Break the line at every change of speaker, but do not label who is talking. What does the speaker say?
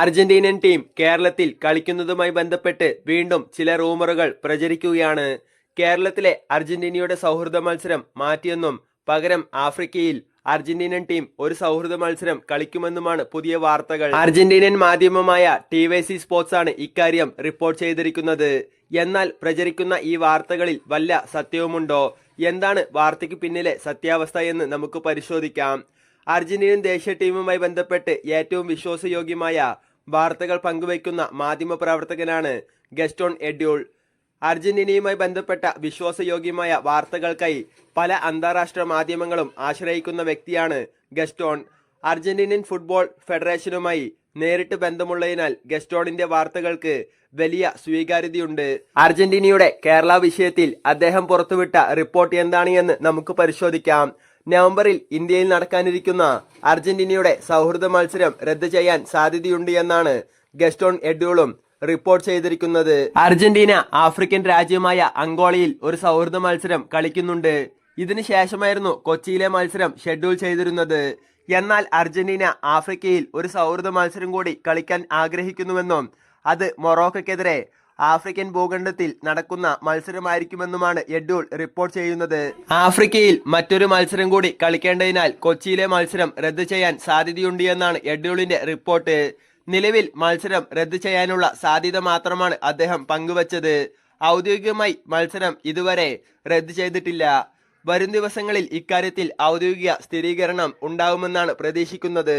അർജന്റീനൻ team കേരളത്തിൽ കളിക്കുന്നതുമായി ബന്ധപ്പെട്ട് വീണ്ടും ചില റൂമറുകൾ പ്രചരിക്കുകയാണ്. കേരളത്തിലെ അർജന്റീനയുടെ സൗഹൃദ മത്സരം മാറ്റിയെന്നും പകരം ആഫ്രിക്കയിൽ അർജന്റീനിയൻ ടീം ഒരു സൗഹൃദ മത്സരം കളിക്കുമെന്നുമാണ് പുതിയ വാർത്തകൾ. അർജന്റീനിയൻ മാധ്യമമായ ടി വൈ സി സ്പോർട്സ് ആണ് ഇക്കാര്യം റിപ്പോർട്ട് ചെയ്തിരിക്കുന്നത്. എന്നാൽ പ്രചരിക്കുന്ന ഈ വാർത്തകളിൽ വല്ല സത്യവുമുണ്ടോ? എന്താണ് വാർത്തയ്ക്ക് പിന്നിലെ സത്യാവസ്ഥ എന്ന് നമുക്ക് പരിശോധിക്കാം. അർജന്റീനിയൻ ദേശീയ ടീമുമായി ബന്ധപ്പെട്ട് ഏറ്റവും വിശ്വാസയോഗ്യമായ വാർത്തകൾ പങ്കുവയ്ക്കുന്ന മാധ്യമപ്രവർത്തകനാണ് ഗസ്റ്റോൺ എഡ്യൂൾ. അർജന്റീനയുമായി ബന്ധപ്പെട്ട വിശ്വാസയോഗ്യമായ വാർത്തകൾക്കായി പല അന്താരാഷ്ട്ര മാധ്യമങ്ങളും ആശ്രയിക്കുന്ന വ്യക്തിയാണ് ഗസ്റ്റോൺ. അർജന്റീനിയൻ ഫുട്ബോൾ ഫെഡറേഷനുമായി നേരിട്ട് ബന്ധമുള്ളതിനാൽ ഗസ്റ്റോണിന്റെ വാർത്തകൾക്ക് വലിയ സ്വീകാര്യതയുണ്ട്. അർജന്റീനയുടെ കേരള വിഷയത്തിൽ അദ്ദേഹം പുറത്തുവിട്ട റിപ്പോർട്ട് എന്താണ് എന്ന് നമുക്ക് പരിശോധിക്കാം. നവംബറിൽ ഇന്ത്യയിൽ നടക്കാനിരിക്കുന്ന അർജന്റീനയുടെ സൗഹൃദ മത്സരം റദ്ദ് ചെയ്യാൻ സാധ്യതയുണ്ട് എന്നാണ് ഗസ്റ്റോൺ എഡ്യൂളും റിപ്പോർട്ട് ചെയ്തിരിക്കുന്നത്. അർജന്റീന ആഫ്രിക്കൻ രാജ്യമായ അങ്കോളയിൽ ഒരു സൗഹൃദ മത്സരം കളിക്കുന്നുണ്ട്. ഇതിനു ശേഷമായിരുന്നു കൊച്ചിയിലെ മത്സരം ഷെഡ്യൂൾ ചെയ്തിരുന്നത്. എന്നാൽ അർജന്റീന ആഫ്രിക്കയിൽ ഒരു സൗഹൃദ മത്സരം കൂടി കളിക്കാൻ ആഗ്രഹിക്കുന്നുവെന്നും അത് മൊറോക്കയ്ക്കെതിരെ ആഫ്രിക്കൻ ഭൂഖണ്ഡത്തിൽ നടക്കുന്ന മത്സരമായിരിക്കുമെന്നുമാണ് എഡ്യൂൾ റിപ്പോർട്ട് ചെയ്യുന്നത്. ആഫ്രിക്കയിൽ മറ്റൊരു മത്സരം കൂടി കളിക്കേണ്ടതിനാൽ കൊച്ചിയിലെ മത്സരം റദ്ദു ചെയ്യാൻ സാധ്യതയുണ്ട് എന്നാണ് എഡ്യൂളിന്റെ റിപ്പോർട്ട്. നിലവിൽ മത്സരം റദ്ദു ചെയ്യാനുള്ള സാധ്യത മാത്രമാണ് അദ്ദേഹം പങ്കുവച്ചത്. ഔദ്യോഗികമായി മത്സരം ഇതുവരെ റദ്ദു ചെയ്തിട്ടില്ല. വരും ദിവസങ്ങളിൽ ഇക്കാര്യത്തിൽ ഔദ്യോഗിക സ്ഥിരീകരണം ഉണ്ടാകുമെന്നാണ് പ്രതീക്ഷിക്കുന്നത്.